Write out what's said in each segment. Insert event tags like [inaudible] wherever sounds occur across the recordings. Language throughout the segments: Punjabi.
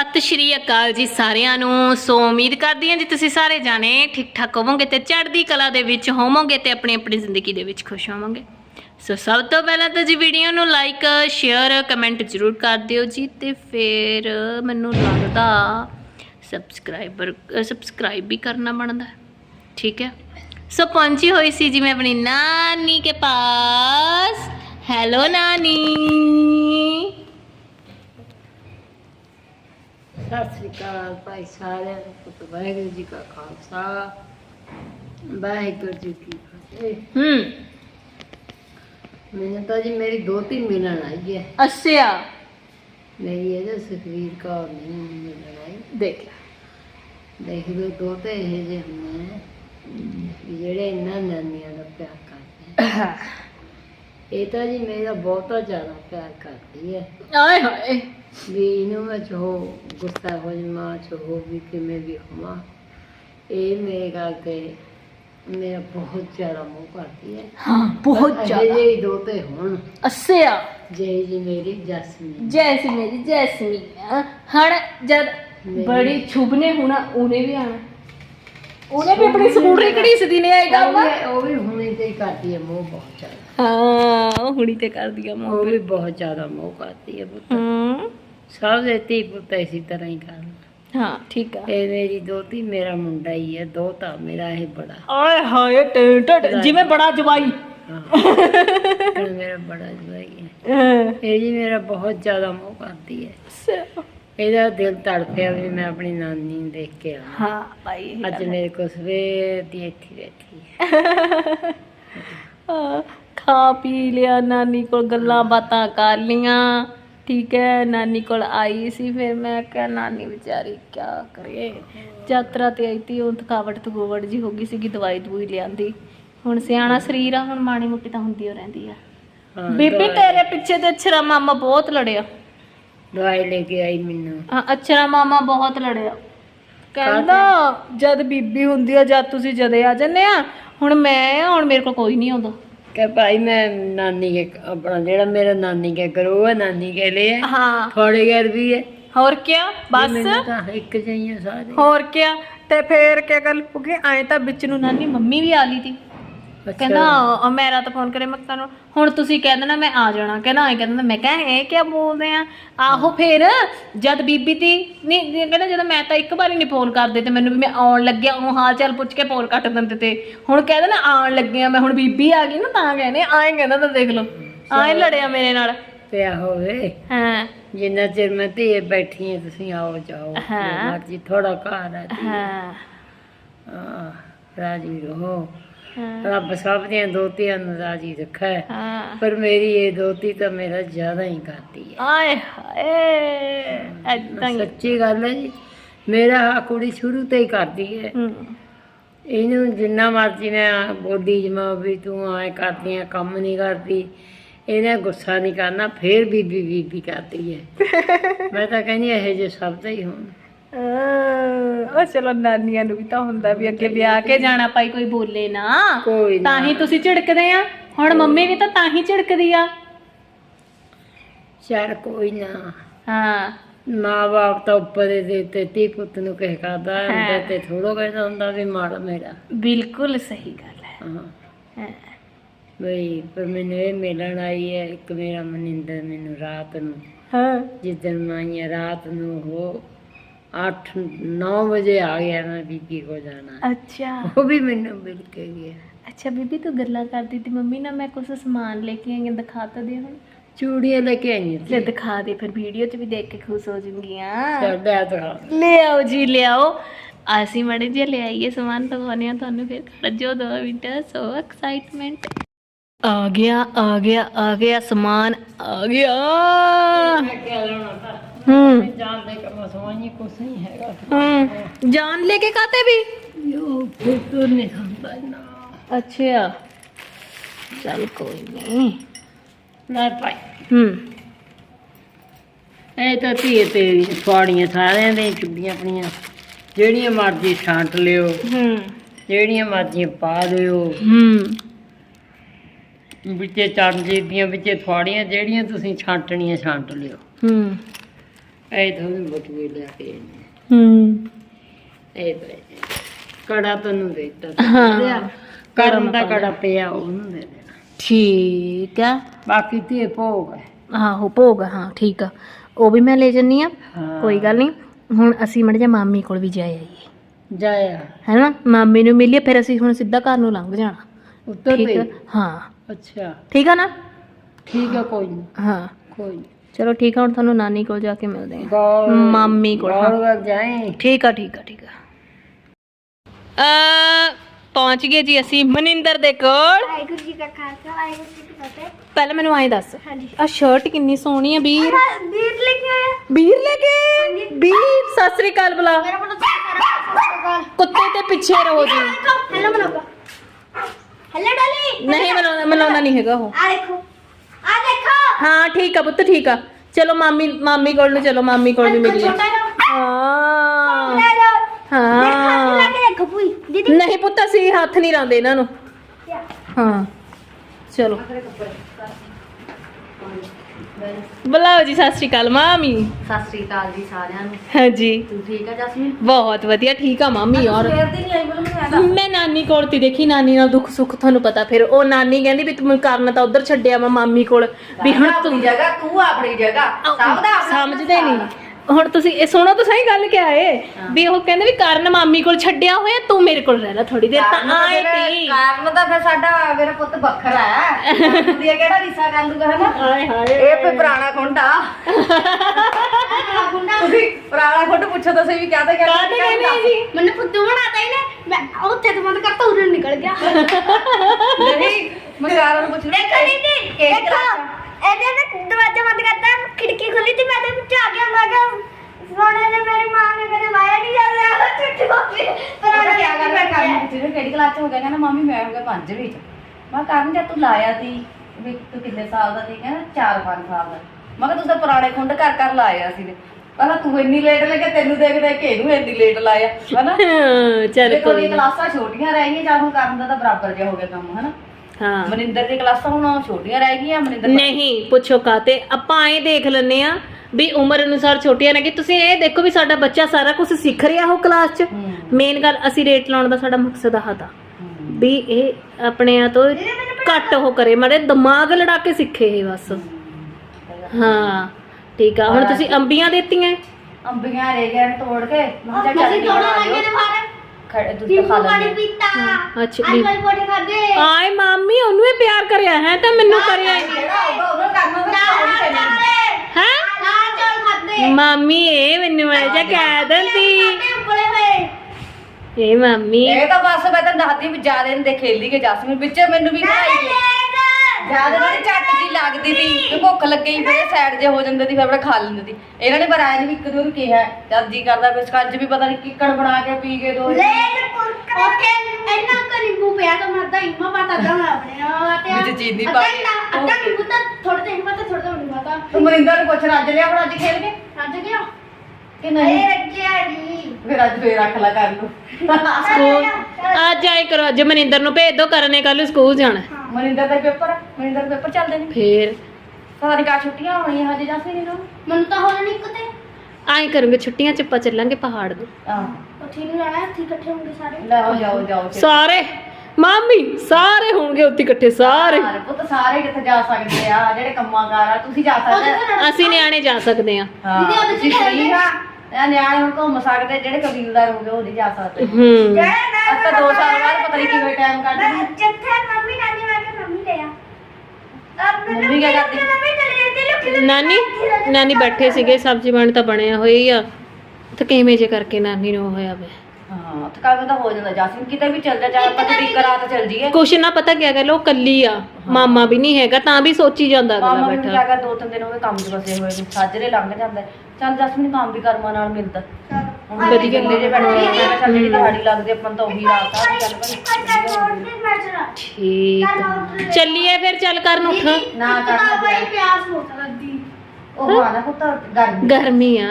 ਸਤਿ ਸ਼੍ਰੀ ਅਕਾਲ ਜੀ ਸਾਰਿਆਂ ਨੂੰ। ਸੋ ਉਮੀਦ ਕਰਦੀ ਹਾਂ ਜੀ ਤੁਸੀਂ ਸਾਰੇ ਜਾਣੇ ਠੀਕ ਠਾਕ ਹੋਵੋਗੇ ਤੇ ਚੜ੍ਹਦੀ ਕਲਾ ਦੇ ਵਿੱਚ ਹੋਵੋਗੇ ਤੇ ਆਪਣੀ ਆਪਣੀ ਜ਼ਿੰਦਗੀ ਦੇ ਵਿੱਚ ਖੁਸ਼ ਹੋਵੋਗੇ। ਸੋ ਸਭ ਤੋਂ ਪਹਿਲਾਂ ਤਾਂ ਜੀ ਵੀਡੀਓ ਨੂੰ ਲਾਈਕ ਸ਼ੇਅਰ ਕਮੈਂਟ ਜ਼ਰੂਰ ਕਰ ਦਿਓ ਜੀ ਤੇ ਫਿਰ ਮੈਨੂੰ ਲੱਗਦਾ ਸਬਸਕ੍ਰਾਈਬਰ ਸਬਸਕ੍ਰਾਈਬ ਵੀ ਕਰਨਾ ਬਣਦਾ ਠੀਕ ਹੈ? ਸੋ ਪਹੁੰਚੀ ਹੋਈ ਸੀ ਜੀ ਮੈਂ ਆਪਣੀ ਨਾਨੀ ਕੇ ਪਾਸ। ਹੈਲੋ ਨਾਨੀ। ਸਤਿ ਸ੍ਰੀ ਅਕਾਲ ਭਾਈ ਸਾਰਿਆਂ ਨੂੰ ਪੁੱਤ ਵਾਹਿਗੁਰੂ ਜੀ ਕਾ ਖਾਲਸਾ। ਵਾਹਿਗੁਰੂ ਜੀ ਕੀ ਫਤਿਹ। ਹੂੰ। ਮੈਨੂੰ ਤਾਂ ਜੀ ਮੇਰੀ ਦੋ ਤਿੰਨ ਮਿਲਣ ਆਈ ਹੈ। ਅੱਛਾ ਮੇਰੀ ਇਹਦੇ ਸੁਖਵੀਰ ਕੌਰ ਨਹੀਂ ਮਿਲਣ ਆਈ। ਦੇਖ ਲੈ। ਦੇਖ ਲਓ ਦੋ ਤੇ ਇਹ ਜੇ ਹੁੰਦੇ ਜਿਹੜੇ ਇਹਨਾਂ ਨਾਨੀਆਂ ਦਾ ਪਿਆਰ ਕਰਦੇ। ਇਹ ਤਾਂ ਜੀ ਮੇਰਾ ਬਹੁਤਾ ਜ਼ਿਆਦਾ ਪਿਆਰ ਕਰਦੀ ਹੈ। ਆਏ ਹਾਏ। ਵੀ ਇਹਨੂੰ ਮੈਂ ਚਾਹੋ ਗੁੱਸਾ ਹੋ ਜਾਵਾਂ ਚਾਹੋ ਵੀ ਕਿਵੇਂ ਵੀ ਹੋਵਾਂ। ਇਹ ਮੇਰੇ ਗੱਲ ਤੇ ਮੇਰਾ ਬਹੁਤ ਜ਼ਿਆਦਾ ਮੋਹ ਕਰਦੀ ਹੈ। ਹਾਂ ਬਹੁਤ ਇਹ ਜ਼ਿਆਦਾ। ਜਿਹੇ ਹੀ ਦੋਤੇ ਹੋਣ। ਅੱਛਾ ਜੇ ਜੀ ਮੇਰੀ ਜਸਮੀਨ ਜੈਸੀ ਮੇਰੀ ਜੈਸਮੀਨ ਹਣ ਜਦ ਬੜੀ ਛੁਭ ਨੇ ਹੋਣਾ ਉਹਨੇ ਵੀ ਆਣਾ। ਉਹਨੇ ਵੀ ਆਪਣੀ ਸਕੂਟਰੀ ਘੜੀਸਦੀ ਨੇ ਆਈ ਉਹ ਕੰਮ? ਵੀ- ਉਹ ਵੀ ਹੁਣੇ ਤੇ ਹੀ ਕਰਦੀ ਹੈ ਮੋਹ ਬਹੁਤ ਜ਼ਿਆਦਾ। ਹਾਂ ਉਹ ਹੁਣੀ ਤੇ ਕਰਦੀ ਆ ਉਹ ਵੀ ਬਹੁਤ ਜ਼ਿਆਦਾ ਮੋਹ ਕਰਦੀ ਹੈ ਪੁੱਤ। ਹੂੰ। ਸਭ ਦੇ ਧੀ ਪੁੱਤ ਇਸੇ ਤਰ੍ਹਾਂ ਹੀ ਕਰਨ। ਹਾਂ ਠੀਕ ਆ। ਇਹ ਮੇਰੀ ਦੋਤੀ ਮੇਰਾ ਮੁੰਡਾ ਹੀ ਹੈ ਦੋਤਾ ਮੇਰਾ ਇਹ ਬੜਾ। ਆਏ ਹਾਏ ਟੇਂਟਡ ਜਿਵੇਂ ਬੜਾ ਜਵਾਈ। ਹਾਂ ਇਹ ਮੇਰਾ ਬੜਾ ਜਵਾਈ ਹੈ। ਇਹ ਜੀ ਮੇਰਾ ਬਹੁਤ ਜ਼ਿਆਦਾ ਮੋਹ ਕਰਦੀ ਹੈ। ਇਹਦਾ ਦਿਲ ਤੜਫਿਆ ਵੀ ਮੈਂ ਆਪਣੀ ਨਾਨੀ ਨੂੰ ਦੇਖ ਕੇ ਆਵਾਂ। ਹਾਂ ਭਾਈ ਅੱਜ ਮੇਰੇ ਕੋਲ ਸਵੇਰ ਦੀ ਇੱਥੇ ਬੈਠੀ ਹਾਂ, ਖਾ ਪੀ ਲਿਆ ਨਾਨੀ ਕੋਲ ਗੱਲਾਂ ਬਾਤਾਂ ਕਰ ਲੀਆਂ ਠੀਕ ਹੈ ਨਾਨੀ ਕੋਲ ਆਈ ਸੀ ਫਿਰ ਮੈਂ ਕਿਹਾ ਨਾਨੀ ਵਿਚਾਰੀ ਕੀ ਕਰੇ ਯਾਤਰਾ ਤੇ ਆਈ ਤੀ ਉਹ ਥਕਾਵਟ ਥਕੂਵਟ ਜੀ ਹੋ ਗਈ ਸੀਗੀ ਦਵਾਈ ਦਵੂਈ ਲਿਆਂਦੀ। ਹੁਣ ਸਿਆਣਾ ਸਰੀਰ ਆ ਹੁਣ ਮਾੜੀ ਮੋਟੀ ਤਾਂ ਹੁੰਦੀ ਓ ਰਹਿੰਦੀ ਆ। ਹਾਂ, ਬੀਬੀ ਤੇਰੇ ਪਿੱਛੇ ਤੇ ਅਛਰਾ ਮਾਮਾ ਬਹੁਤ ਲੜਿਆ। ਦਵਾਈ ਲੈ ਕੇ ਆਈ ਮੈਨੂੰ। ਹਾਂ ਅਛਰਾ ਮਾਮਾ ਬਹੁਤ ਲੜਿਆ। ਕਹਿੰਦਾ ਜਦ ਬੀਬੀ ਹੁੰਦੀ ਆ ਜਦ ਤੁਸੀਂ ਜਦੇ ਆ ਜੰਨੇ ਆ ਹੁਣ ਮੈਂ ਹੁਣ ਮੇਰੇ ਕੋਲ ਕੋਈ ਨਹੀਂ ਆਉਂਦਾ। ਕਿ ਭਾਈ ਮੈਂ ਨਾਨੀ ਕੇ ਆਪਣਾ ਜਿਹੜਾ ਮੇਰਾ ਨਾਨੀ ਕੇ ਕਰੋ ਹੈ ਨਾਨੀ ਕੇ ਲਈ ਹੈ। ਹਾਂ ਥੋੜੇ ਘਰ ਵੀ ਹੈ ਹੋਰ ਕਿਆ? ਬਸ। ਮੈਨੂੰ ਤਾਂ ਇੱਕ ਜਾਈਏ ਸਾਰੇ। ਹੋਰ ਕਿਆ? ਤੇ ਫੇਰ ਕਿਆ ਗੱਲ ਪੁੱਗੇ? ਐ ਤਾਂ ਵਿੱਚ ਨੂੰ ਨਾਨੀ ਮੰਮੀ ਵੀ ਆ ਲਈ ਤੀ। ਕਹਿੰਦਾ ਅ, ਮੇਰਾ ਤਾਂ ਫੋਨ ਕਰੇ ਮੈਂ ਕਹਿੰਦਾ ਹੁਣ ਤੁਸੀਂ ਕਹਿ ਦੇਣਾ ਮੈਂ ਆ ਜਾਣਾ। ਕਹਿੰਦਾ ਐ ਕਹਿੰਦਾ ਮੈਂ ਕਹਾਂ ਇਹ ਕਿਆ ਬੋਲਦੇ ਆ? ਆਹੋ ਫੇਰ ਜਦ ਬੀਬੀ ਤੀ ਨਹੀਂ ਕਹਿੰਦਾ ਜਦੋਂ ਮੈਂ ਤਾਂ ਇੱਕ ਵਾਰੀ ਨਹੀਂ ਫੋਨ ਕਰਦੇ ਤੇ ਮੈਨੂੰ ਵੀ ਮੈਂ ਆਉਣ ਲੱਗਿਆ ਉਹ ਹਾਲ ਚਾਲ ਪੁੱਛ ਕੇ ਫੋਨ ਕੱਟ ਦਿੰਦੇ ਤੇ। ਹੁਣ ਕਹਿ ਦੇਣਾ ਆਉਣ ਲੱਗਿਆ ਮੈਂ ਹੁਣ ਬੀਬੀ ਆ ਗਈ ਨਾ ਤਾਂ ਕਹਿੰਦੇ ਆਏ ਕਹਿੰਦਾ ਤਾਂ ਦੇਖ ਲਓ ਆਏ ਲੜਿਆ ਮੇਰੇ ਨਾਲ। ਪਿਆ ਹੋਵੇ ਹਾਂ। ਜਿੰਨਾ ਚਿਰ ਮੈਂ ਧੀਏ ਬੈਠੀ ਹਾਂ ਤੁਸੀਂ ਆਓ ਜਾਓ ਹਾਂ। ਜੋ ਮਰਜ਼ੀ ਥੋੜਾ ਘਰ ਆ ਜੀ। ਹਾਂ। ਹਾਂ ਰਾਜੀ ਰਹੋ। ਹਾਂ ਰੱਬ ਸਭ ਦੀਆਂ ਦੋਤੀਆਂ ਨੂੰ ਰਾਜੀ ਰੱਖੇ। ਹਾਂ। ਪਰ ਮੇਰੀ ਇਹ ਦੋਤੀ ਤਾਂ ਮੇਰਾ ਜ਼ਿਆਦਾ ਹੀ ਕਰਦੀ ਹੈ। ਆਏ ਹਾਏ ਐਦਾਂ ਸੱਚੀ ਗੱਲ ਹੈ ਜੀ। ਮੇਰਾ ਆਹ ਕੁੜੀ ਸ਼ੁਰੂ ਤੋਂ ਹੀ ਕਰਦੀ ਹੈ। ਇਹਨੂੰ ਜਿੰਨਾ ਮਰਜ਼ੀ ਮੈਂ ਬੋਲੀ ਜਮਾ ਵੀ ਤੂੰ ਐ ਕਰਦੀ ਆ ਕੰਮ ਨਹੀਂ ਕਰਦੀ। ਇਹਨੇ ਗੁੱਸਾ ਨਹੀਂ ਕਰਨਾ ਫੇਰ ਬੀਬੀ ਬੀਬੀ ਕਰਦੀ ਹੈ। [laughs] ਮੈਂ ਤਾਂ ਕਹਿੰਦੀ ਇਹੋ ਜਿਹੇ ਸ਼ਬਦ ਹੀ ਹੋਣ। ਉਹ ਚਲੋ ਨਾਨੀਆਂ ਨੂੰ ਵੀ ਤਾਂ ਹੁੰਦਾ ਵੀ ਅੱਗੇ ਵਿਆਹ ਕੇ ਜਾਣਾ ਭਾਈ ਕੋਈ ਬੋਲੇ ਨਾ। ਕੋਈ ਨਾ। ਤਾਂ ਹੀ ਤੁਸੀਂ ਝਿੜਕਦੇ ਆ। ਹੁਣ ਮੰਮੀ ਵੀ ਤਾਂ ਤਾਂ ਹੀ ਝਿੜਕਦੀ ਆ। ਚੱਲ ਕੋਈ ਨਾ। ਹਾਂ। ਮਾਂ ਬਾਪ ਤਾਂ ਉੱਪਰ ਦੇ ਦਿੱਤੇ ਤੀ ਪੁੱਤ ਨੂੰ ਕਹਿ ਕਰਦਾ ਹਾਂ। ਤੇ ਥੋੜੋ ਕਹਿੰਦਾ ਹੁੰਦਾ ਵੀ ਮਾੜਾ ਮੇਰਾ। ਬਿਲਕੁਲ ਸਹੀ ਗੱਲ ਹੈ। ਹਾਂ। ਹਾਂ। ਬਈ ਪਰ ਮੈਨੂੰ ਇਹ ਮਿਲਣ ਆਈ ਹੈ ਇੱਕ ਮੇਰਾ ਮਨਿੰਦਰ ਮੈਨੂੰ ਰਾਤ ਨੂੰ। ਹਾਂ। ਜਿੱਦਣ ਮੈਂ ਆਈ ਹਾਂ ਰਾਤ ਨੂੰ ਉਹ 8 9 ਵਜੇ ਆ ਗਿਆ ਮੈਂ ਬੀਬੀ ਕੋ ਜਾਣਾ। ਅੱਛਾ। ਉਹ ਵੀ ਮੈਨੂੰ ਮਿਲ ਕੇ ਗਿਆ। ਅੱਛਾ ਬੀਬੀ ਤੂੰ ਗੱਲਾਂ ਕਰਦੀ ਤੀ। ਮੰਮੀ ਨਾਲ ਮੈਂ ਕੁਝ ਸਮਾਨ ਲੈ ਕੇ ਆਈ ਹਾਂ ਦਿਖਾ ਤਾ ਦੇ ਹੁਣ। ਚੂੜੀਆਂ ਲੈ ਕੇ ਆਈ ਲੈ ਸੀ ਦਿਖਾ ਦੇ ਫਿਰ ਵੀਡੀਓ 'ਚ ਵੀ ਦੇਖ ਕੇ ਖੁਸ਼ ਹੋ ਜਾਊਂਗੀਆਂ। ਸਾਡਾ ਤਾਂ ਲਿਆਓ ਜੀ ਲਿਆਓ ਅਸੀਂ ਮੜੇ ਜੇ ਲੈ ਆਈਏ ਸਮਾਨ ਦਿਖਾਉਂਦੇ ਆ ਤੁਹਾਨੂੰ ਫਿਰ। ਰੱਜੋ ਦੋ ਮਿੰਟ ਸੋ ਐਕਸਾਈਟਮੈਂਟ ਆ ਗਿਆ ਆ ਗਿਆ ਆ ਗਿਆ ਸਮਾਨ ਆ ਗਿਆ। ਹੂੰ। ਜਾਣ ਦੇ ਕੰਮ ਸਵਾਈ ਕੁਛ ਨਹੀਂ ਹੈਗਾ। ਹੂੰ। ਜਾਨ ਲੈ ਕੇ ਕਾਤੇ ਵੀ? ਯੋ ਫਿਰ ਤੋਂ ਨਹੀਂ ਖਾਂਦਾ ਨਾ ਅੱਛਾ ਚੱਲ ਕੋਈ ਨਹੀਂ। ਲੈ ਭਾਈ। ਹੂੰ। ਇਹ ਤਾਂ ਧੀਏ ਤੇਰੀ ਫਾੜੀਆਂ ਸਾਰਿਆਂ ਦੇ ਚੁੱਡੀਆਂ ਆਪਣੀਆਂ। ਜਿਹੜੀਆਂ ਮਰਜ਼ੀ ਛਾਂਟ ਲਿਓ। ਹੂੰ। ਜਿਹੜੀਆਂ ਮਰਜ਼ੀ ਪਾ ਦਿਓ। ਹੂੰ। ਵਿੱਚੇ ਚਰਨਜੀਤ ਦੀਆਂ ਵਿੱਚੇ ਫਾੜੀਆਂ ਜਿਹੜੀਆਂ ਤੁਸੀਂ ਛਾਂਟਣੀਆਂ ਛਾਂਟ ਲਿਓ। ਹੂੰ। ਇਹ ਤਾਂ ਵੀ ਬਟੂਏ ਲੈ ਕੇ ਆਏ ਨੇ। ਹੂੰ। ਇਹ ਤਾਂ ਕੜਾ ਤੈਨੂੰ ਦੇ ਦਿੱਤਾ। ਹਾਂ। ਕਰਮ ਦਾ ਕੜਾ ਪਿਆ ਉਹਨੂੰ ਦੇ ਦੇਣਾ। ਠੀਕ ਆ। ਬਾਕੀ ਤੇ ਭੋਗ ਹੈ। ਆਹੋ ਭੋਗ ਆ, ਹਾਂ ਠੀਕ ਆ। ਉਹ ਵੀ ਮੈਂ ਲੈ ਜੰਨੀ ਆ। ਹਾਂ। ਕੋਈ ਗੱਲ ਨਹੀਂ। ਹੁਣ ਅਸੀਂ ਮੜ ਜਾ ਮਾਮੀ ਕੋਲ ਵੀ ਜਾ ਆਈਏ ਜਾਇਆ। ਹੈਨਾ ਮਾਮੀ ਨੂੰ ਮਿਲੀਏ ਫਿਰ ਅਸੀਂ ਹੁਣ ਸਿੱਧਾ ਘਰ ਨੂੰ ਲੰਘ ਜਾਣਾ। ਉੱਤਰ ਠੀਕ ਹਾਂ। ਅੱਛਾ। ਠੀਕ ਆ ਨਾ? ਠੀਕ ਹੈ ਕੋਈ ਨਹੀਂ ਹਾਂ। ਕੋਈ ਚਲੋ ਠੀਕ ਆ ਹੁਣ ਤੁਹਾਨੂੰ ਨਾਨੀ ਕੋਲ ਜਾ ਕੇ ਮਿਲਦੇ ਆ। ਮਾਮੀ ਕੋਲ, ਹਾਂ। ਜਾਏ। ਠੀਕ ਆ ਠੀਕ ਆ ਠੀਕ ਆ। ਅ ਪਹੁੰਚ ਗਏ ਜੀ ਅਸੀਂ ਮਨਿੰਦਰ ਦੇ ਕੋਲ। ਵਾਹਿਗੁਰੂ ਜੀ ਕਾ ਖਾਲਸਾ ਵਾਹਿਗੁਰੂ ਜੀ ਕੀ ਫਤਿਹ। ਪਹਿਲਾਂ ਮੈਨੂੰ ਐਂ ਦੱਸ ਹਾਂਜੀ। ਆ ਸ਼ਰਟ ਕਿੰਨੀ ਸੋਹਣੀ ਆ ਵੀਰ। ਵੀਰ ਲੈ ਕੇ ਆਇਆ। ਵੀਰ ਲੈ ਕੇ? ਵੀਰ ਸਤਿ ਸ੍ਰੀ ਅਕਾਲ ਬੁਲਾ। ਮੇਰਾ ਬੜਾ ਸਾਰਾ ਕੁੱਤੇ ਤੇ ਪਿੱਛੇ ਰਹੋ ਜੀ। ਹੈਲੋ ਮਨਾਉਗਾ ਹੈਲੋ ਡਾਲੀ। ਨਹੀਂ ਮਨਾਉਣਾ ਮਨਾਉਣਾ ਨਹੀਂ ਹੈਗਾ ਉਹ। ਆ ਦੇਖੋ। ਹਾਂ ਠੀਕ ਆ ਪੁੱਤ ਠੀਕ ਆ। ਚਲੋ ਮਾਮੀ ਮਾਮੀ ਕੋਲ ਨੂੰ ਚਲੋ ਮਾਮੀ ਕੋਲ ਵੀ ਮਿਲੀਏ। ਹਾਂ। ਹਾਂ। ਨਹੀਂ ਪੁੱਤ ਅਸੀਂ ਹੱਥ ਨਹੀਂ ਲਾਉਂਦੇ ਇਹਨਾਂ ਨੂੰ। ਹਾਂ। ਚਲੋ। ਬੁਲਾਓ ਜੀ ਸਤਿ ਸ਼੍ਰੀ ਅਕਾਲ ਮਾਮੀ। ਸਤਿ ਸ੍ਰੀ ਅਕਾਲ ਜੀ ਸਾਰਿਆਂ ਨੂੰ। ਹਾਂਜੀ। ਤੂੰ ਠੀਕ ਹੈ ਜਸਮੀਨ? ਬਹੁਤ ਵਧੀਆ ਠੀਕ ਆ ਮਾਮੀ ਔਰ ਫੇਰ ਦੀ ਨਹੀਂ ਆਈ ਬੋਲ ਮੈਂ ਹੈਗਾ ਮੈਂ ਨਾਨੀ ਕੋਲ ਤੀ ਦੇਖੀ ਨਾਨੀ ਨਾਲ ਦੁੱਖ ਸੁੱਖ ਤੁਹਾਨੂੰ ਪਤਾ ਫਿਰ ਉਹ ਨਾਨੀ ਕਹਿੰਦੀ ਵੀ ਤੂੰ ਕਰਨ ਤਾਂ ਉਧਰ ਛੱਡਿਆ ਮੈਂ ਮਾਮੀ ਕੋਲ ਵੀ ਹੁਣ ਤੂੰ ਜਗ੍ਹਾ ਤੂੰ ਆਪਣੀ ਜਗ੍ਹਾ। ਸਭ ਦਾ ਸਮਝਦੇ ਨਹੀਂ ਹੁਣ ਤੁਸੀਂ ਇਹ ਸੁਣੋ ਤਾਂ ਸਹੀ ਗੱਲ ਕਿਆ ਏ ਵੀ ਉਹ ਕਹਿੰਦੇ ਵੀ ਕਰਨ ਮਾਮੀ ਕੋਲ ਛੱਡਿਆ ਹੋਇਆ ਤੂੰ ਮੇਰੇ ਕੋਲ ਰਹਿ ਲੈ ਥੋੜੀ ਦੇਰ ਤਾਂ ਆਏ ਤੀ। ਕਾਰਨ ਤਾਂ ਫਿਰ ਸਾਡਾ ਮੇਰਾ ਪੁੱਤ ਵੱਖਰਾ ਹੈ। [laughs] ਦੀ ਕਿਹੜਾ ਰਿਸ਼ਾ ਕਰ ਲੂਗਾ ਹਨਾ? ਹਾਏ ਹਾਏ ਇਹ ਤੇ ਪੁਰਾਣਾ ਖੁੰਡਾ ਤੁਸੀਂ ਪੁਰਾਣਾ ਖੁੰਡ ਪੁੱਛੋ ਤਾਂ ਸਹੀ ਵੀ ਕਹਦਾ ਕਾਹਦੇ ਕਹਿੰਦੇ ਆ ਜੀ? ਮੈਨੂੰ ਫੁੱਦੂ ਬਣਾਤਾ ਇਹਨੇ। ਮੈਂ ਉੱਥੇ ਤੋਂ ਬੰਦ ਕਰਤਾ ਉਰੇ ਨਿਕਲ ਗਿਆ। ਨਹੀਂ ਮੈਂ ਕਾਰਨ ਪੁੱਛ ਦੇਖੋ ਦੀਦੀ ਦੇਖੋ। ਇਹਨੇ ਨਾ ਦਰਵਾਜ਼ਾ ਬੰਦ ਕਰਤਾ ਖਿੜਕੀ ਖੁੱਲੀ ਤੇ ਮੈਂ ਤੇ ਵਿੱਚ ਆ ਗਿਆ ਮੈਂ ਕਿਹਾ ਸੋਨੇ ਨੇ ਮੇਰੀ ਮਾਂ ਨੇ ਕਦੇ ਵਾਇਆ ਨਹੀਂ ਚੱਲ ਰਿਹਾ ਛੁੱਟੀ ਗਈ ਪਰ ਉਹਨੇ ਕੀ ਗੱਲ ਹੈ। ਕਰਨ ਪੁੱਛੀ ਕਿਹੜੀ ਕਲਾਸ ਚ ਹੋ ਗਿਆ ਕਹਿੰਦਾ ਮੰਮੀ ਮੈਂ ਹੋ ਗਿਆ ਪੰਜਵੀਂ ਚ ਮੈਂ ਕਰਨ ਜਦ ਤੂੰ ਲਾਇਆ ਸੀ ਵੀ ਤੂੰ ਕਿੰਨੇ ਸਾਲ ਦਾ ਸੀ ਕਹਿੰਦਾ 4-5 ਸਾਲ ਦਾ। ਮੈਂ ਕਿਹਾ ਤੂੰ ਤਾਂ ਪੁਰਾਣੇ ਖੁੰਡ ਘਰ ਘਰ ਲਾਇਆ ਸੀ ਪਹਿਲਾਂ ਤੂੰ ਇੰਨੀ ਲੇਟ ਲੈ ਕੇ ਤੈਨੂੰ ਦੇਖ ਦੇਖ ਕੇ ਇਹਨੂੰ ਇੰਨੀ ਲੇਟ ਲਾਇਆ ਹਨਾ? ਚੱਲ ਕੋਈ। ਕਲਾਸਾਂ ਛੋਟੀਆਂ ਰਹਿ ਗਈਆਂ ਜਾਂ ਹੁਣ ਕਰਨ ਦਾ ਤਾਂ ਬਰਾਬਰ ਜਿਹਾ ਹੋ ਗਿਆ ਕੰਮ ਹਨਾ? ਹਾਂ। ਮਨਿੰਦਰ ਦੀ ਕਲਾਸਾਂ ਹੁਣ ਛੋਟੀਆਂ ਰਹਿ ਗਈਆਂ ਮਨਿੰਦਰ ਨਹੀਂ ਪੁੱਛੋ ਕਾਤੇ ਆਪਾਂ ਐਂ ਦੇਖ ਲੈਨੇ ਆ ਵੀ ਉਮਰ ਅਨੁਸਾਰ ਛੋਟੀਆਂ ਨੇ ਕਿ ਤੁਸੀਂ ਇਹ ਦੇਖੋ ਵੀ ਸਾਡਾ ਬੱਚਾ ਸਾਰਾ ਕੁਝ ਸਿੱਖ ਰਿਹਾ ਉਹ ਕਲਾਸ 'ਚ। ਮੇਨ ਗੱਲ ਅਸੀਂ ਰੇਟ ਲਾਉਣ ਦਾ ਸਾਡਾ ਮਕਸਦ ਆਹ ਤਾ। ਵੀ ਇਹ ਆਪਣੇ ਆ ਤੋਂ ਘੱਟ ਉਹ ਕਰੇ ਮਾੜੇ ਦਿਮਾਗ ਲੜਾ ਕੇ ਸਿੱਖੇ ਇਹ ਬਸ। ਹਾਂ। ਠੀਕ ਆ ਹੁਣ ਤੁਸੀਂ ਅੰਬੀਆਂ ਦਿੱਤੀਆਂ। ਅੰਬੀਆਂ ਰਹਿ ਗਈਆਂ ਤੋੜ ਕੇ ਮੈਂ ਕਿਹਾ ਚੱਲ ਅਸੀਂ ਜੀ ਦੋਨੋਂ ਬਣਾ ਲੱਗੇ ਨੇ ਬਾਹਰ ਖੜੇ ਦੁੱਧ ਖਾ ਨਿੰਬੂ ਪਾਣੀ ਲੈਂਦੇ ਪੀਤਾ ਅੱਛਾ, ਅੱਜ ਕੱਲ ਪੋੜੇ ਖਾਦੇ ਆਏ ਮਾਮੀ ਉਹਨੂੰ ਹੀ ਪਿਆਰ ਕਰਿਆ ਹੈ ਤਾਂ ਮੈਨੂੰ ਕਰਿਆ ਹੀ ਨਹੀਂ ਜਿਹੜਾ ਹੋਊਗਾ ਉਹਨੂੰ ਕਰਨਾ ਤਾਂ ਨਾਲ ਸੌਣੀ ਪੈਣੀ ਚਾਲੇ ਹੈ ਨਾਲ ਚੌਲ ਖਾਦੇ ਮਾਮੀ ਇਹ ਮੈਨੂੰ ਮੈਂ ਜਾ ਕਹਿ ਦਿੰਦੀ ਉੱਪਲੇ ਹੋਏ ਇਹ ਮਾਮੀ ਇਹ ਤਾਂ ਬਸ ਮੈਂ ਤਾਂ ਦੱਸਦੀ ਵੀ ਜ਼ਿਆਦਾ ਇਹਨੇ ਖੇਲੀ ਕੇ ਜਸਮੀਨ ਵਿੱਚ ਮੈਨੂੰ ਵੀ ਖਾਈ ਗਈ ਝੱਟ ਜੀ ਲੱਗਦੀ ਸੀ ਤੇ ਭੁੱਖ ਲੱਗੀ ਫਿਰ ਸਾਈਡ ਜੇ ਹੋ ਜਾਂਦੀ ਸੀ ਫਿਰ ਮੈਂ ਖਾ ਲੈਂਦੀ ਸੀ। ਇਹਨਾਂ ਨੇ ਪਰ ਆਇਆ ਨੀ ਵੀ ਇੱਕ ਦੋ ਨੂੰ ਕਿਹਾ ਜਦ ਜੀ ਕਰਦਾ ਫਿਰ ਕੱਜ ਵੀ ਪਤਾ ਨਹੀਂ ਕਿੱਕਣ ਬਣਾ ਕੇ ਪੀ ਕੇ ਦੋ ਲੇਟ ਕੁਰਕਰੇ ਉੱਥੇ ਇੰਨਾ ਕੁ ਨਿੰਬੂ ਪਿਆ ਤਾਂ ਮਰਦਾ ਹਿੰਮਾ ਪਾਤਾ ਦਾ ਆਪਣੇ ਆ ਤੇ ਵਿੱਚ ਚੀਨੀ ਪਾ ਕੇ। ਅੱਧਾ ਅੱਧਾ ਨਿੰਬੂ ਤਾਂ ਥੋੜਾ ਜਿਹਾ ਹਿੰਮਾ ਤਾਂ ਥੋੜਾ ਜਿਹਾ ਨਿੰਬੂ ਤਾਂ ਤੂੰ ਮਨਿੰਦਰ ਨੂੰ ਪੁੱਛ ਰੱਜ ਲਿਆ ਹੁਣ ਅੱਜ ਖੇਲ ਕੇ? ਰੱਜ ਗਿਆ? ਕਿ ਇਹ ਨਹੀਂ? ਰੱਜਿਆ ਨਹੀਂ ਫਿਰ ਅੱਜ ਫੇਰ ਰੱਖ ਲਾ ਕਰ ਲੂ ਸਕੂਲ। ਅੱਜ ਆਏ ਕਰੋ ਅੱਜ ਮਨਿੰਦਰ ਨੂੰ ਭੇਜ ਦੋ ਕਰਨੇ ਕੱਲ ਸਕੂਲ ਜਾਣਾ। ਮਨਿੰਦਰ ਦਾ ਪੇਪਰ ਮਨਿੰਦਰ ਦੇ ਪੇਪਰ ਚੱਲਦੇ ਨੇ। ਫੇਰ? ਪਤਾ ਨਹੀਂ ਕਾ ਛੁੱਟੀਆਂ ਹੋਣੀਆਂ ਹਜੇ ਜਸਮੀਨ ਨੂੰ। ਮੈਨੂੰ ਤਾਂ ਹੋਰ ਨਹੀਂ ਕਿਤੇ ਆਏ ਕਰੂੰਗੇ ਛੁੱਟੀਆਂ ਚ ਆਪਾਂ ਚੱਲਾਂਗੇ ਪਹਾੜ ਨੂੰ। ਆਹ। ਉੱਥੇ ਨੂੰ ਜਾਣਾ ਉੱਥੇ ਇਕੱਠੇ ਹੋਣਗੇ ਸਾਰੇ? ਲਓ ਜਾਓ ਜਾਓ ਫਿਰ। ਸਾਰੇ? ਮਾਮੀ ਸਾਰੇ ਹੋਣਗੇ ਉੱਥੇ ਇਕੱਠੇ ਸਾਰੇ। ਸਾਰੇ ਪੁੱਤ ਸਾਰੇ ਕਿੱਥੇ ਜਾ ਸਕਦੇ ਆ? ਜਿਹੜੇ ਕੰਮਾਂ ਕਾਰ ਆ ਤੁਸੀਂ ਜਾ ਸਕਦੇ ਆ। ਅਸੀਂ ਨਿਆਣੇ ਜਾ ਸਕਦੇ ਆ। ਹਾਂ ਦੀਦੀ, ਉਹਦੇ ਚ ਤੁਸੀਂ ਆ ਇਹ ਨਿਆਣੇ ਹੁਣ ਘੁੰਮ ਸਕਦੇ ਜਿਹੜੇ ਕਬੀਲਦਾਰ ਹੋਗੇ ਉਹ ਨਹੀਂ ਜਾ ਸਕਦੇ। ਹੂੰ। ਅੱਜ ਤਾਂ ਦੋ ਸਾਲ ਬਾਅਦ ਪਤਾ ਨਹੀਂ ਕਿਵੇਂ ਟਾਈਮ ਕੱਢਦੇ ਜਿੱਥੇ ਮੈਂ ਮੰਮੀ ਕਿਆ ਕਰਦੀ? ਮੰਮੀ ਚਲੀ ਜਾਂਦੀ ਲੋਕੀ ਨਾਨੀ ਨਾਨੀ ਬੈਠੇ ਸੀਗੇ ਸਬਜ਼ੀ ਬਣ ਤਾਂ ਬਣਿਆ ਹੋਈ ਆ। ਤੇ ਕਿਵੇਂ ਜੇ ਕਰਕੇ ਨਾਨੀ ਨੂੰ ਹੋਇਆ ਵੇ? ਹਾਂ ਥਕਾਵਟ ਤਾਂ ਹੋ ਜਾਂਦਾ ਜਾਸਮੀਨ ਕਿਤੇ ਵੀ ਚੱਲ ਜਾ ਚਾਹੇ ਆਪਾਂ ਕਿਤੇ ਰਾਤ ਚੱਲ ਜੀਏ ਕੁਛ ਨਾ ਪਤਾ ਕਿਆ ਗੱਲ ਉਹ ਕੱਲੀ ਆ ਮਾਮਾ ਵੀ ਨਹੀਂ ਹੈਗਾ ਤਾਂ ਵੀ ਸੋਚੀ ਜਾਂਦਾ ਅਗਲਾ ਮਾਮਾ ਮੈਨੂੰ ਬੈਠਾ ਜਾਗਾ ਦੋ ਤਿੰਨ ਦਿਨ ਹੋਵੇ ਕੰਮ 'ਚ ਬਸੇ ਹੋਏ ਨੇ ਸਾਜਰੇ ਲੰਘ ਜਾਂਦਾ। ਚੱਲ ਜਾਸਮੀਨ ਕੰਮ ਵੀ ਕਰਮਾਂ ਨਾਲ ਮਿਲਦਾ। ਹੁਣ ਵਧੀਆ। ਜੇ ਬੈਠੇ ਆ ਮੈਂ ਕਿਹਾ ਚੱਲ ਜਿਹੜੀ ਦਿਹਾੜੀ ਲੱਗਦੀ ਆਪਾਂ ਨੂੰ ਤਾਂ ਉਹੀ ਰਾਤ ਆ ਚੱਲ ਭਾਈ। ਠੀਕ ਚੱਲੀਏ ਫਿਰ ਚੱਲ ਕਰਨ ਉੱਠ। ਨਾ ਕਰਨਾ ਪਿਆਸ ਹੋ ਸਕਦੀ ਉਹ ਹਾਂ ਨਾ ਪੁੱਤ ਗਰਮੀ ਗਰਮੀ ਆ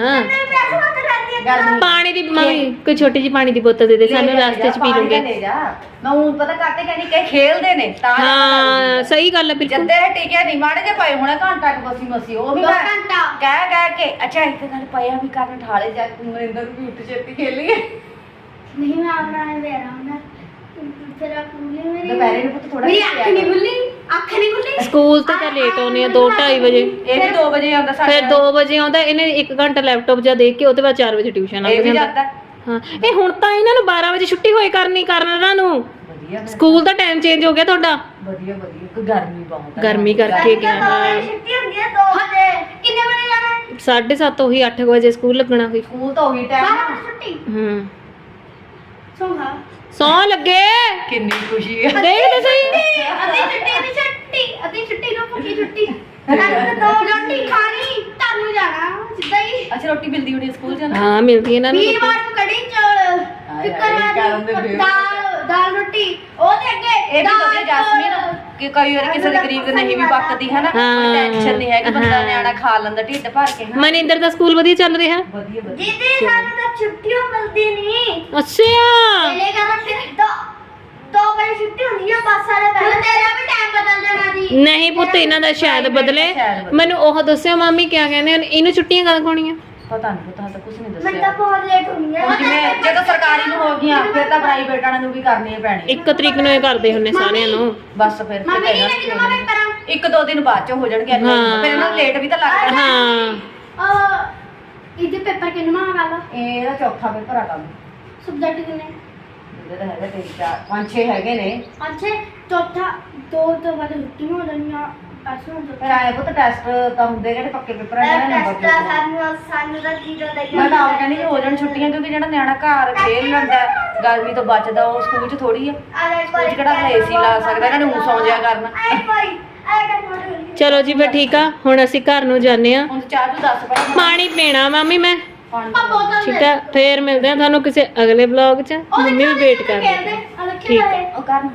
ਗਰਮੀ ਪਾਣੀ ਦੀ ਮੰਮੀ ਕੋਈ ਛੋਟੀ ਜਿਹੀ ਪਾਣੀ ਦੀ ਬੋਤਲ ਦੇ ਦੇ ਸਾਨੂੰ ਜਾ, ਰਸਤੇ 'ਚ ਪੀ ਲੂੰਗੇ। ਜਾ। ਮੈਂ ਹੁਣ ਪਤਾ ਕਰਤੇ ਕਹਿੰਦੀ ਕਿ ਖੇਲਦੇ ਨੇ ਤਾਂ ਹਾਂ ਸਹੀ ਗੱਲ ਹੈ ਬਿਲਕੁਲ। ਜੱਦੇ ਟਿਕਿਆ ਨਹੀਂ ਮਾੜੇ ਜੇ ਪਏ ਹੋਣਾ ਘੰਟਾ ਕੁ ਬਸੀ ਮਸੀ ਉਹ ਵੀ ਘੰਟਾ। ਕਹਿ ਕਹਿ ਕੇ ਅੱਛਾ ਇੱਕ ਗੱਲ ਪਿਆ ਵੀ ਕਰਨ ਠਾਲੇ ਜਾ ਨੂੰ ਵੀ ਉੱਠ ਛੇਤੀ ਖੇਲੀਏ। ਨਹੀਂ ਮੈਂ ਆਪਣਾ ਦੇ ਰਹਾ ਹੂੰ ਫਿਰ ਆ ਖੁੱਲੀ ਮੇਰੀ। ਦੁਪਹਿਰੇ ਨੂੰ ਪੁੱਤ ਥੋੜਾ ਮੇਰੀ ਅੱਖ ਨਹੀਂ ਖੁੱਲੀ ਅੱਖ ਨਹੀਂ ਖੁੱਲੀ ਸਕੂਲ ਤੋਂ ਤਾਂ ਲੇਟ ਆਉਨੇ ਆ 2:30 ਵਜੇ। ਇਹ ਵੀ 2 ਵਜੇ ਆਉਂਦਾ ਫਿਰ ਸਾਡਾ 2 ਵਜੇ ਆਉਂਦਾ ਇਹਨੇ 1 ਘੰਟਾ ਲੈਪਟਾਪ ਜਾਂ ਦੇਖ ਕੇ ਉਹਦੇ ਬਾਅਦ 4 ਵਜੇ ਟਿਊਸ਼ਨ ਵੀ ਜਾਂਦਾ। ਹਾਂ ਇਹ ਹੁਣ ਤਾਂ ਇਹਨਾਂ ਨੂੰ 12 ਵਜੇ ਛੁੱਟੀ ਹੋਏ ਕਰਨੀ ਕਰਨ ਇਹਨਾਂ ਨੂੰ। ਫਿਰ। ਸਕੂਲ ਦਾ ਟਾਈਮ ਚੇਂਜ ਹੋ ਗਿਆ ਤੁਹਾਡਾ। ਵਧੀਆ ਵਧੀਆ ਕੋਈ ਗਰਮੀ ਬਹੁਤ ਹੈ ਗਰਮੀ ਕਰਕੇ ਗਿਆ। ਹਾਂ ਛੁੱਟੀ ਹੁੰਦੀ ਹੈ 2 ਵਜੇ। ਕਿੰਨੇ ਵਜੇ ਜਾਣਾ ਹੈ? 7:30 ਉਹੀ 8 ਵਜੇ ਸਕੂਲ ਲੱਗਣਾ ਕੋਈ ਸਕੂਲ ਤਾਂ ਉਹੀ ਟਾਈਮ 12 ਵਜੇ ਛੁੱਟੀ? ਹੂੰ। ਸੋਹਾ। ਸੌ ਲੱਗੇ? ਕਿੰਨੀ ਖੁਸ਼ੀ ਹੈ ਦੇਖ ਲੈ ਸਹੀ। ਅੱਧੀ ਛੁੱਟੀ ਦੀ ਛੁੱਟੀ ਅੱਧੀ ਛੁੱਟੀ ਨੂੰ ਪੱਕੀ ਛੁੱਟੀ। ਕੱਲ ਦੋ ਰੋਟੀ ਖਾਣੀ ਤੁਹਾਨੂੰ ਜਾਣਾ ਸਿੱਧਾ ਹੀ। ਅੱਛਾ ਰੋਟੀ ਮਿਲਦੀ ਹੋਣੀ ਸਕੂਲ ਚ? ਨਾ ਹਾਂ ਮਿਲਦੀ ਇਹਨਾਂ ਨੂੰ ਵੀਰਵਾਰ ਨੂੰ ਕੜੀ ਸ਼ੁੱਕਰਵਾਰ ਕਰਨ ਦੇ ਨੂੰ ਫੇਰ। ਦਾਲ। ਦਾਲ ਰੋਟੀ ਉਹਦੇ ਅੱਗੇ ਇਹ ਵੀ ਵਧੀਆ ਜੈਸਮੀਨ ਕਿ ਕਈ ਵਾਰ ਕਿਸੇ ਦੇ ਗਰੀਬ ਦੇ ਨਹੀਂ ਵੀ ਪੱਕਦੀ ਹੈ ਨਾ ਕੋਈ ਹਾਂ। ਟੈਨਸ਼ਨ ਨਹੀਂ ਹੈਗੀ ਬੰਦਾ ਹਾਂ। ਨਿਆਣਾ ਖਾ ਲੈਂਦਾ ਢਿੱਡ ਭਰ ਕੇ ਨਾ ਮਨਿੰਦਰ ਦਾ ਸਕੂਲ ਵਧੀਆ ਚੱਲ ਰਿਹਾ? ਵਧੀਆ ਵਧੀਆ। ਦੀਦੀ ਸਾਨੂੰ ਤਾਂ ਛੁੱਟੀਆਂ ਮਿਲਦੀ ਨਹੀਂ ਅੱਛਾ ਇਹਨੇ ਕਹਾ ਫਿਰ ਦੋ ਦੋ ਵਜੇ ਛੁੱਟੀ ਹੁੰਦੀ ਹੈ ਬੱਸ ਵਾਲੇ ਦਾ ਤੇਰਾ ਵੀ ਟਾਈਮ ਬਦਲ ਜਾਣਾ ਜੀ। ਨਹੀਂ ਪੁੱਤ ਇਹਨਾਂ ਦਾ ਸ਼ਾਇਦ ਬਦਲੇ ਸ਼ਾਇਦ ਬਦਲੇ। ਮੈਨੂੰ ਉਹ ਦੱਸਿਓ ਮਾਮੀ ਕਿਆ ਕਹਿੰਦੇ ਹਨ? ਇਹਨੂੰ ਛੁੱਟੀਆਂ ਕਦੋਂ ਹੋਣੀਆਂ ਪਤਾ ਨਹੀਂ ਪਤਾ ਤਾਂ ਕੁਝ ਨਹੀਂ ਮੈਨੂੰ ਤਾਂ ਦੱਸਿਆ ਬਹੁਤ ਲੇਟ ਹੋਣੀ ਹੈ ਹੁਣ ਜਿਵੇਂ ਜਦੋਂ ਸਰਕਾਰੀ ਨੂੰ ਹੋ ਗਈਆਂ ਫਿਰ ਤਾਂ ਪ੍ਰਾਈਵੇਟ ਵਾਲਿਆਂ ਨੂੰ ਵੀ ਕਰਨੀਆਂ ਪੈਣੀਆਂ ਇੱਕ ਤਰੀਕ ਨੂੰ ਇਹ ਕਰਦੇ ਹੁੰਨੇ ਸਾਰਿਆਂ ਨੂੰ। ਬਸ ਫਿਰ ਮੰਮੀ ਫਿਰ ਨੇ ਇਹਨਾਂ ਕਿਹਾ ਨੂੰ ਮੈਂ ਕਰਾਂ? ਇੱਕ ਦੋ ਦਿਨ ਬਾਅਦ ਚ ਹੋ ਜਾਣਗੇ ਹਾਂ। ਫਿਰ ਇਹਨਾਂ ਨੂੰ ਲੇਟ ਵੀ ਤਾਂ ਲੱਗਦਾ ਹਾਂ। ਇਹਦੇ ਪੇਪਰ ਕਿੰਨੇ ਮਾਂ ਗੱਲ ਇਹਦਾ ਚੌਥਾ ਪੇਪਰ ਆ ਕੰਮ। ਸਬਜੈਕਟ ਕਿੰਨੇ? ਇਹਦੇ ਤਾਂ ਹੈਗਾ ਤਿੰਨ ਚਾਰ ਪੰਜ ਛੇ ਹੈਗੇ ਨੇ। ਅੱਛਾ ਚੌਥਾ ਦੋ ਤੋਂ ਬਾਅਦ ਛੁੱਟੀ ਹੋ ਜਾਣੀ ਆ ਪਰਸੋਂ ਤੋਂ ਫਿਰ ਆਏ ਪੁੱਤ ਟੈਸਟ ਤਾਂ ਹੁੰਦੇ ਜਿਹੜੇ ਪੱਕੇ ਪੇਪਰਾਂ ਦੇ ਨੇ ਨੰਬਰ ਟੈਸਟ ਸਾਨੂੰ ਸਾਨੂੰ ਦਾ ਜ਼ੀਰੋ ਦਾ ਮੈਂ ਤਾਂ ਆਪ ਕਹਿੰਦੀ ਸੀ ਹੋ ਜਾਣ ਛੁੱਟੀਆਂ ਕਿਉਂਕਿ ਜਿਹੜਾ ਨਿਆਣਾ ਘਰ ਖੇਲ ਲੈਂਦਾ ਹੈ, ਗਰਮੀ ਤੋਂ ਬਚਦਾ ਉਹ ਸਕੂਲ 'ਚ ਥੋੜੀ ਆ। ਸਕੂਲ 'ਚ ਕਿਹੜਾ ਏਸੀ ਲਾ ਸਕਦਾ ਇਹਨਾਂ ਨੂੰ ਊਂ ਸੌਂ ਜਿਆ ਕਰਨਾ। ਆਏ ਭਾਈ ਆਏ ਕਰ ਮੋੜ ਚਲੋ ਜੀ ਫਿਰ ਠੀਕ ਆ। ਹੁਣ ਅਸੀਂ ਘਰ ਨੂੰ ਜਾਂਦੇ ਆ ਹੁਣ ਚਾਹ ਤੂੰ ਦੱਸ ਪੜਾ ਪਾਣੀ ਪੀਣਾ ਮਾਮੀ ਮੈਂ। ਪਾਣੀ ਠੀਕ ਆ ਫੇਰ ਮਿਲਦੇ ਆ ਤੁਹਾਨੂੰ ਕਿਸੇ ਅਗਲੇ ਵਲੌਗ 'ਚ। ਮੰਮੀ ਵੀ ਵੇਟ ਕਰ ਰਹੀ ਠੀਕ ਆ। ਉਹ ਕਰਨ